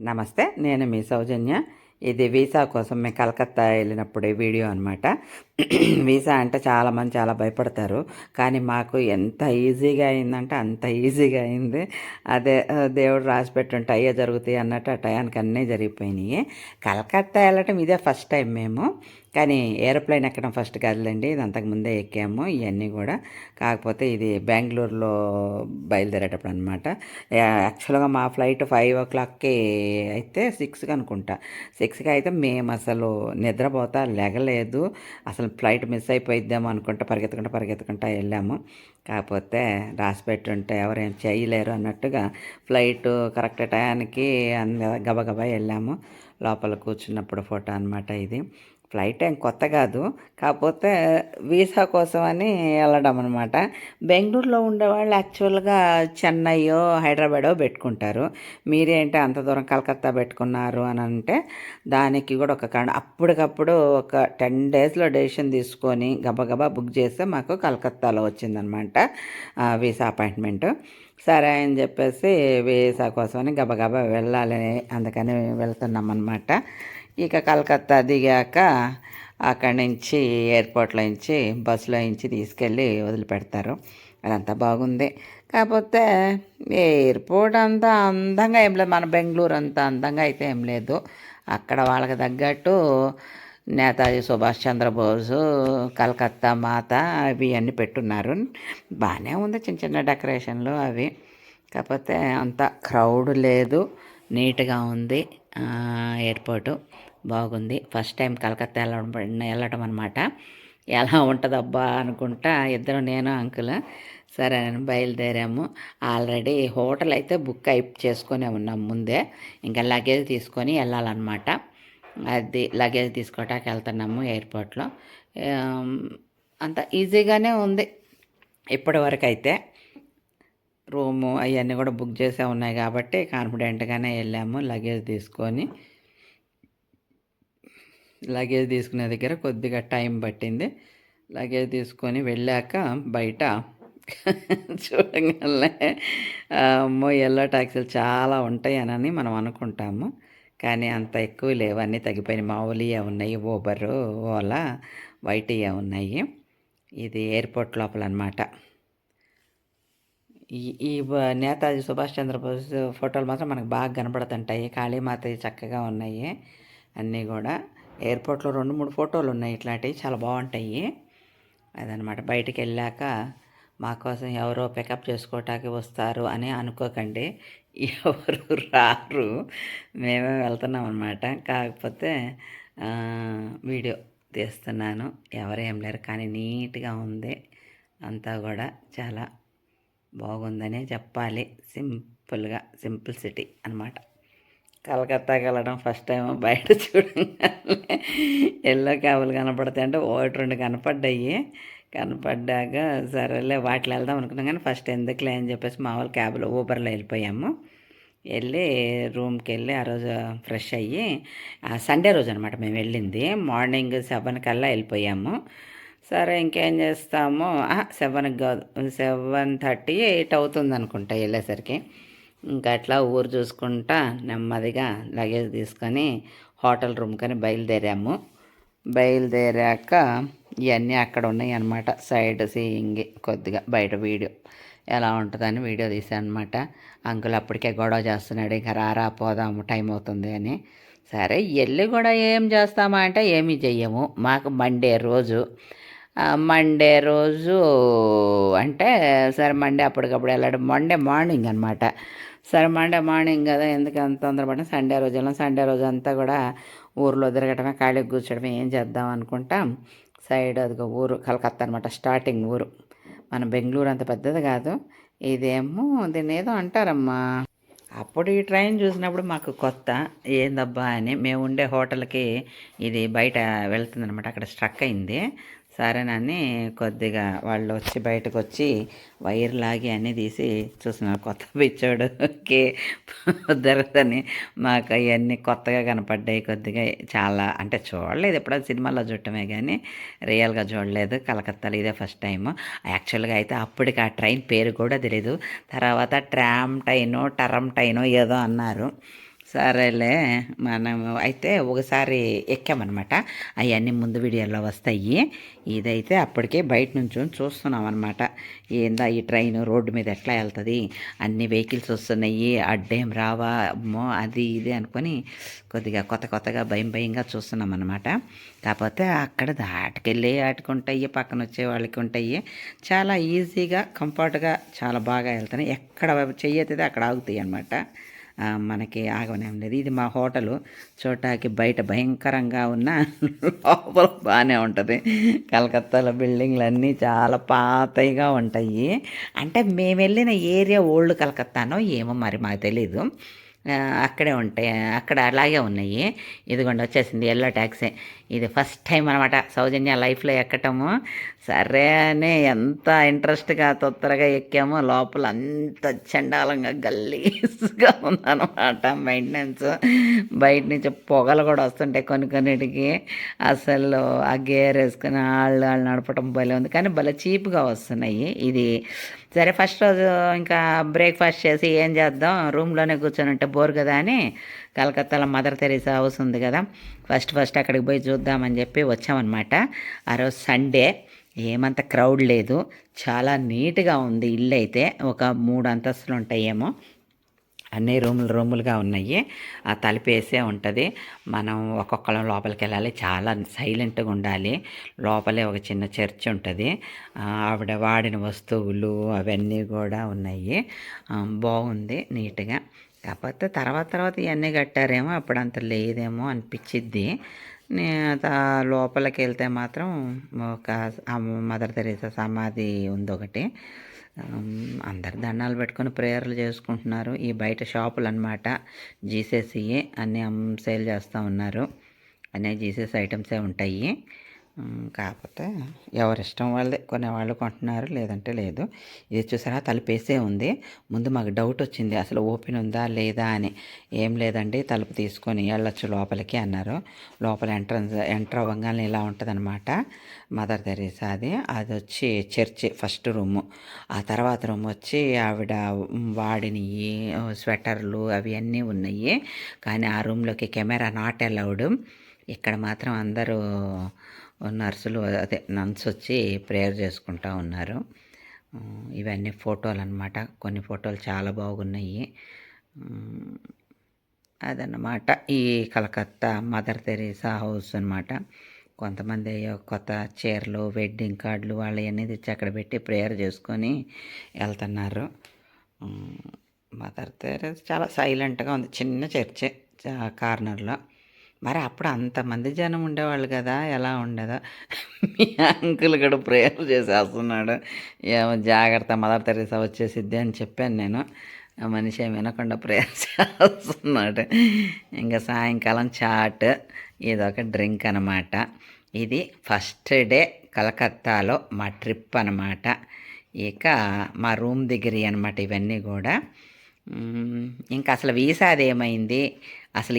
నమస్తే నేను మీ సౌజన్య. ఇది వీసా కోసం మేము కలకత్తా వెళ్ళినప్పుడు వీడియో అనమాట వీసా అంటే చాలామంది చాలా భయపడతారు. కానీ మాకు ఎంత ఈజీగా అయిందంటే అంత ఈజీగా అయింది. అదే దేవుడు రాసి పెట్టుంటే అయ్యే జరుగుతాయి అన్నట్టు ఆ టయానికి అన్నీ జరిగిపోయినాయి. కలకత్తా వెళ్ళటం ఇదే ఫస్ట్ టైం మేము. కానీ ఏరోప్లేన్ ఎక్కడం ఫస్ట్ కాదులేండి ఇది అంతకుముందే ఎక్కాము ఇవన్నీ కూడా. కాకపోతే ఇది బెంగళూరులో బయలుదేరేటప్పుడు అనమాట యాక్చువల్గా మా ఫ్లైట్ ఫైవ్ ఓ క్లాక్కి అయితే సిక్స్కి అనుకుంటా. సిక్స్కి అయితే మేము అసలు నిద్రపోతా లెగలేదు. అసలు ఫ్లైట్ మిస్ అయిపోయిద్దాము అనుకుంటా పరిగెత్తుకుంటా పరిగెత్తుకుంటా వెళ్ళాము. కాకపోతే రాసి పెట్టుంటే ఎవరేం చేయలేరు అన్నట్టుగా ఫ్లైట్ కరెక్ట్ టయానికి అంద గబగబా వెళ్ళాము. లోపల కూర్చున్నప్పుడు ఫోటో అనమాట ఇది. ఫ్లైట్ ఏం కొత్త కాదు. కాకపోతే వీసా కోసం అని వెళ్ళడం అనమాట బెంగళూరులో ఉండేవాళ్ళు యాక్చువల్గా చెన్నైయో హైదరాబాదో పెట్టుకుంటారు. మీరేంటి అంత దూరం కలకత్తా పెట్టుకున్నారు అని అంటే దానికి కూడా ఒక కారణం. అప్పటికప్పుడు ఒక టెన్ డేస్లో డెసిషన్ తీసుకొని గబగబా బుక్ చేస్తే మాకు కలకత్తాలో వచ్చిందనమాట వీసా అపాయింట్మెంట్. సరే అని చెప్పేసి వీసా కోసమని గబగబా వెళ్ళాలని అందుకని వెళ్తున్నాం అనమాట ఇక కలకత్తా దిగాక అక్కడి నుంచి ఎయిర్పోర్ట్లో నుంచి బస్సులో నుంచి తీసుకెళ్ళి వదిలిపెడతారు. అదంతా బాగుంది. కాకపోతే ఎయిర్పోర్ట్ అంతా అందంగా ఏం లేదు. మన బెంగళూరు అంత అందంగా అయితే ఏం లేదు. అక్కడ వాళ్ళకి తగ్గట్టు నేతాజీ సుభాష్ చంద్రబోసు కలకత్తా మాత అవి అన్నీ పెట్టున్నారు. బాగానే ఉంది చిన్న చిన్న డెకరేషన్లు అవి. కాకపోతే అంత క్రౌడ్ లేదు. నీట్గా ఉంది ఎయిర్పోర్టు. బాగుంది. ఫస్ట్ టైం కలకత్తా వెళ్ళడం వెళ్ళడం అనమాట ఎలా ఉంటుందబ్బా అనుకుంటా ఇద్దరు నేను అంకుల్ సరే అని బయలుదేరాము. ఆల్రెడీ హోటల్ అయితే బుక్ అయి చేసుకునే ఉన్నాం ముందే. ఇంకా లగేజ్ తీసుకొని వెళ్ళాలన్నమాట. అది లగేజ్ తీసుకోవటానికి వెళ్తున్నాము ఎయిర్పోర్ట్లో. అంత ఈజీగానే ఉంది. ఇప్పటివరకు అయితే రూము అవన్నీ కూడా బుక్ చేసే ఉన్నాయి కాబట్టి కాన్ఫిడెంట్గానే వెళ్ళాము. లగేజ్ తీసుకొని లగేజ్ తీసుకునే దగ్గర కొద్దిగా టైం పట్టింది. లగేజ్ తీసుకొని వెళ్ళాక బయట చూడగానే అమ్మో ఎల్లో ట్యాక్సీలు చాలా ఉంటాయి అని మనం అనుకుంటాము. కానీ అంత ఎక్కువ లేవు. అన్నీ తగ్గిపోయిన మామూలుగా ఉన్నాయి. ఊబర్ ఓలా వైట్ ఉన్నాయి. ఇది ఎయిర్పోర్ట్ లోపల అనమాట ఈ ఈ నేతాజీ సుభాష్ చంద్రబోస్ ఫోటోలు మాత్రం మనకు బాగా కనపడుతుంటాయి. కాళీమాత చక్కగా ఉన్నాయి. అన్నీ కూడా. ఎయిర్పోర్ట్లో రెండు మూడు ఫోటోలు ఉన్నాయి ఇట్లాంటివి చాలా బాగుంటాయి. అదనమాట. బయటికి వెళ్ళాక మా కోసం ఎవరో పికప్ చేసుకోవటానికి వస్తారు అని అనుకోకండి. ఎవరు రారు. మేమే వెళ్తున్నాం అనమాట కాకపోతే వీడియో తీస్తున్నాను. ఎవరేం లేరు. కానీ నీట్గా ఉంది. అంతా కూడా చాలా బాగుందనే చెప్పాలి. సింపుల్గా సింపుల్ సిటీ అనమాట కలకత్తాకి వెళ్ళడం ఫస్ట్ టైం బయట చూడంగానే ఎల్లో క్యాబులు కనపడతాయి అంటే ఒకటి రెండు కనపడ్డాయి. కనపడ్డాక సరేలే వాటిలో వెళ్దాం అనుకున్నాం కానీ ఫస్ట్ ఎందుకులే అని చెప్పేసి మామూలు క్యాబ్లో ఊబర్లో వెళ్ళిపోయాము. వెళ్ళి రూమ్కి వెళ్ళి ఆ రోజు ఫ్రెష్ అయ్యి సండే రోజు అనమాట మేము వెళ్ళింది. మార్నింగ్ సెవెన్ కల్లా వెళ్ళిపోయాము. సరే ఇంకేం చేస్తాము? సెవెన్కి కాదు సెవెన్ థర్టీ ఎయిట్ అవుతుంది అనుకుంటా వెళ్ళేసరికి. ఇంకా అట్లా ఊరు చూసుకుంటా నెమ్మదిగా లగేజ్ తీసుకొని హోటల్ రూమ్ కానీ బయలుదేరాము. బయలుదేరాక ఇవన్నీ అక్కడ ఉన్నాయి అన్నమాట. సైడ్ సీయింగ్ కొద్దిగా బయట వీడియో ఎలా ఉంటుందని వీడియో తీశాను అనమాట అంకుల్ అప్పటికే గొడవ చేస్తున్నాడు ఇంకా రారా పోదాము టైం అవుతుంది అని. సరే వెళ్ళి కూడా ఏం చేస్తామా అంటే ఏమీ చెయ్యము. మాకు మండే రోజు మండే రోజు అంటే సరే మండే అప్పటికప్పుడు వెళ్ళడం. మండే మార్నింగ్ అనమాట సరే మండే మార్నింగ్ కదా ఎందుకు అంత తొందరపడిన సండే రోజు వెళ్ళాం సండే రోజు అంతా కూడా ఊర్లో తిరగటమే ఖాళీగా కూర్చోడమే ఏం చేద్దాం అనుకుంటాం. సైడ్ అదిగో ఊరు కలకత్తా అనమాట స్టార్టింగ్ ఊరు. మన బెంగళూరు అంత పెద్దది కాదు. ఇదేమో దీన్ని ఏదో అంటారమ్మా. అప్పుడు ఈ ట్రైన్ చూసినప్పుడు మాకు కొత్త ఏందబ్బా అని మేము ఉండే హోటల్కి ఇది బయట వెళ్తుందనమాట అక్కడ స్ట్రక్ అయింది. సరేనని కొద్దిగా వాళ్ళు వచ్చి బయటకు వచ్చి వైర్ లాగి అన్నీ తీసి చూస్తున్నారు. కొత్త పిచ్చోడుకి దొరకదని మాకు అవన్నీ కొత్తగా కనపడ్డాయి కొద్దిగా. చాలా అంటే చూడలేదు ఎప్పుడో సినిమాలో చూడటమే కానీ రియల్గా చూడలేదు. కలకత్తాలో ఇదే ఫస్ట్ టైం యాక్చువల్గా అయితే అప్పటికి ఆ ట్రైన్ పేరు కూడా తెలియదు తర్వాత ట్రామ్ ట్రైను టరమ్ ట్రైనో ఏదో అన్నారు. సరేలే మనం అయితే ఒకసారి ఎక్కామన్నమాట. అవన్నీ ముందు వీడియోలో వస్తాయి. ఇదైతే అప్పటికే బయట నుంచి చూస్తున్నాం అనమాట ఏందా ఈ ట్రైన్ రోడ్డు మీద ఎట్లా వెళ్తుంది? అన్ని వెహికల్స్ వస్తున్నాయి అడ్డేం రావా? అమ్మో అది ఇది అనుకొని కొద్దిగా కొత్త కొత్తగా భయం భయంగా చూస్తున్నాం అనమాట కాకపోతే అక్కడ దాటికెళ్ళి ఆటుకుంటాయి పక్కన వచ్చే వాళ్ళకి ఉంటాయి. చాలా ఈజీగా కంఫర్ట్గా చాలా బాగా వెళ్తున్నాయి. ఎక్కడ చెయ్యెత్తితే అక్కడ ఆగుతాయి అనమాట మనకి ఆగమనేం లేదు ఇది మా హోటలు. చూడటానికి బయట భయంకరంగా ఉన్న లోపల బాగానే ఉంటుంది. కలకత్తాలో బిల్డింగ్లు అన్నీ చాలా పాతగా ఉంటాయి. అంటే మేము వెళ్ళిన ఏరియా ఓల్డ్ కలకత్తానో ఏమో మరి మాకు తెలీదు. అక్కడే ఉంటాయి. అక్కడ అలాగే ఉన్నాయి. ఇదిగోండి వచ్చేసింది ఎల్లో ట్యాక్సీ ఇది ఫస్ట్ టైం అనమాట సౌజన్య లైఫ్లో ఎక్కటము. సరే అని ఎంత ఇంట్రెస్ట్గా తొత్తరగా ఎక్కామో లోపల అంత చండాలంగా గల్లీస్గా ఉందన్నమాట మెయింటెనెన్స్ బయట నుంచి పొగలు కూడా వస్తుంటాయి కొన్ని కొన్నిటికి. అసలు ఆ గేర్ వేసుకుని వాళ్ళు వాళ్ళు నడపడం భలే ఉంది. కానీ భలే చీప్గా వస్తున్నాయి ఇది. సరే ఫస్ట్ రోజు ఇంకా బ్రేక్ఫాస్ట్ చేసి ఏం చేద్దాం? రూమ్లోనే కూర్చొని ఉంటే బోర్ కదా అని కలకత్తాలో మదర్ తెరీసా హౌస్ ఉంది కదా. ఫస్ట్ ఫస్ట్ అక్కడికి పోయి చూద్దామని చెప్పి వచ్చామన్నమాట. ఆ రోజు సండే. ఏమంత క్రౌడ్ లేదు. చాలా నీట్గా ఉంది ఇల్లు అయితే. ఒక మూడు అంతస్తులు ఉంటాయేమో. అన్ని రూములు రూములుగా ఉన్నాయి. ఆ తలుపేసే ఉంటుంది. మనం ఒక్కొక్కరం లోపలికి వెళ్ళాలి. చాలా సైలెంట్గా ఉండాలి. లోపలే ఒక చిన్న చర్చ్ ఉంటుంది. ఆవిడ వాడిన వస్తువులు అవన్నీ కూడా ఉన్నాయి. బాగుంది నీట్గా. కాకపోతే తర్వాత తర్వాత ఇవన్నీ కట్టారేమో అప్పుడు అంత లేదేమో అనిపించిద్ది నే- లోపలికి వెళ్తే మాత్రం ఒక మదర్ తెరీసా సమాధి ఉంది ఒకటి అందరు దండాలు పెట్టుకొని ప్రేయర్లు చేసుకుంటున్నారు. ఈ బయట షాపులు అనమాట జీసెస్ఈ అన్నీ సేల్ చేస్తూ ఉన్నారు. అన్నీ జీసెస్ ఐటమ్సే ఉంటాయి. కాకపోతే ఎవరిష్టం వాళ్ళే కొనేవాళ్ళు కొంటున్నారు లేదంటే లేదు. ఇది చూసారా? తలుపేసే ఉంది. ముందు మాకు డౌట్ వచ్చింది. అసలు ఓపెన్ ఉందా లేదా అని. ఏం లేదండి తలుపు తీసుకొని వెళ్ళొచ్చు లోపలికి అన్నారు. లోపల ఎంట్రన్స్ ఎంటర్ అవ్వగానే ఇలా ఉంటుందన్నమాట. మదర్ తెరీసాది అది వచ్చి చర్చి ఫస్ట్ రూము. ఆ తర్వాత రూమ్ వచ్చి ఆవిడ వాడినవి స్వెటర్లు అవి అన్నీ ఉన్నాయి. కానీ ఆ రూమ్లోకి కెమెరా నాట్ అలౌడ్. ఇక్కడ మాత్రం అందరూ నర్సులు అదే నన్స్ వచ్చి ప్రేయర్ చేసుకుంటా ఉన్నారు. ఇవన్నీ ఫోటోలు అనమాట కొన్ని ఫోటోలు చాలా బాగున్నాయి. అదనమాట అదన్నమాట. ఈ కలకత్తా మదర్ తెరీసా హౌస్ అన్నమాట. కొంతమంది కొత్త చీరలు వెడ్డింగ్ కార్డులు వాళ్ళు అన్నీ తెచ్చి అక్కడ పెట్టి ప్రేయర్ చేసుకొని వెళ్తున్నారు. మదర్ తెరీసా చాలా సైలెంట్గా ఉంది. చిన్న చర్చే కార్నర్లో. మరి అప్పుడు అంతమంది జనం ఉండేవాళ్ళు కదా ఎలా ఉండేదో. మీ అంకుల్ కూడా ప్రేయర్ చేసేస్తున్నాడు. ఏమో జాగ్రత్త మదర్ తెరీసా వచ్చేసిద్ది అని చెప్పాను నేను. మనిషి ఏమి వినకుండా ప్రేయర్ చేస్తున్నాడు. ఇంకా సాయంకాలం చాట్ ఇదొక డ్రింక్ అనమాట ఇది ఫస్ట్ డే కలకత్తాలో మా ట్రిప్ అనమాట ఇక మా రూమ్ దగ్గర అనమాట ఇవన్నీ కూడా. ఇంకా అసలు వీసా అదేమైంది అసలు